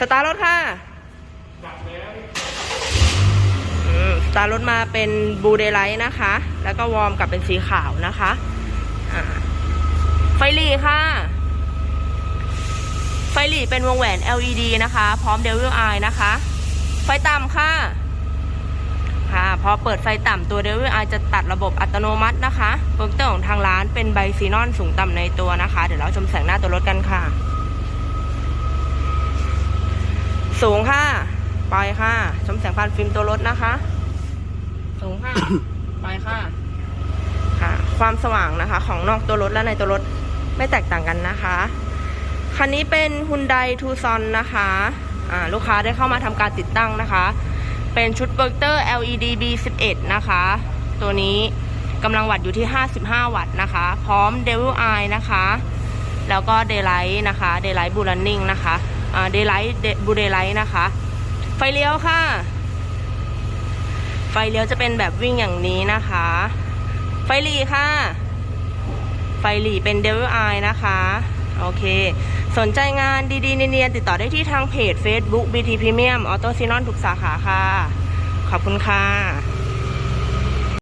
สตาร์รถค่ะสตาร์รถมาเป็นบูเดไลท์นะคะ แล้วก็วอร์มกลับเป็นสีขาวนะคะไฟหลีค่ะ ไฟหลีเป็นวงแหวน LED นะคะ พร้อม Devil Eye นะคะ ไฟต่ำค่ะ ค่ะ พอเปิดไฟต่ำตัว Devil Eye จะตัดระบบอัตโนมัตินะคะโปรเจคเตอร์ของทางร้านเป็นไบซีนอนสูงต่ำในตัวนะคะ เดี๋ยวเราชมแสงหน้าตัวรถกันค่ะ สูงค่ะไปค่ะ ชมแสงผ่านฟิล์มตัวรถนะคะ สูงค่ะไปค่ะค่ะ ความสว่างนะคะ ของนอกตัวรถและในตัวรถไม่แตกต่างกันนะคะ คันนี้เป็น Hyundai Tucson นะคะอ่าลูกค้าได้เข้ามาทำการติดตั้งนะคะ เป็นชุดโปรเจคเตอร์ LED B11 นะคะ ตัวนี้กำลังวัตต์อยู่ที่ 55 วัตต์นะคะ พร้อม Devil Eye นะคะ แล้วก็ Daylight นะคะ Daylight b l u r n i n g นะคะอ่า Daylight b l u Daylight นะคะ ไฟเลี้ยวค่ะ ไฟเลี้ยวจะเป็นแบบวิ่งอย่างนี้นะคะ ไฟหลีค่ะ ไฟหลีเป็น Devil Eye นะคะโอเค สนใจงานดีๆ เนียนๆติดต่อได้ที่ทางเพจ Facebook BT Premium Auto s i n o n ทุกสาขาค่ะ ขอบคุณค่ะ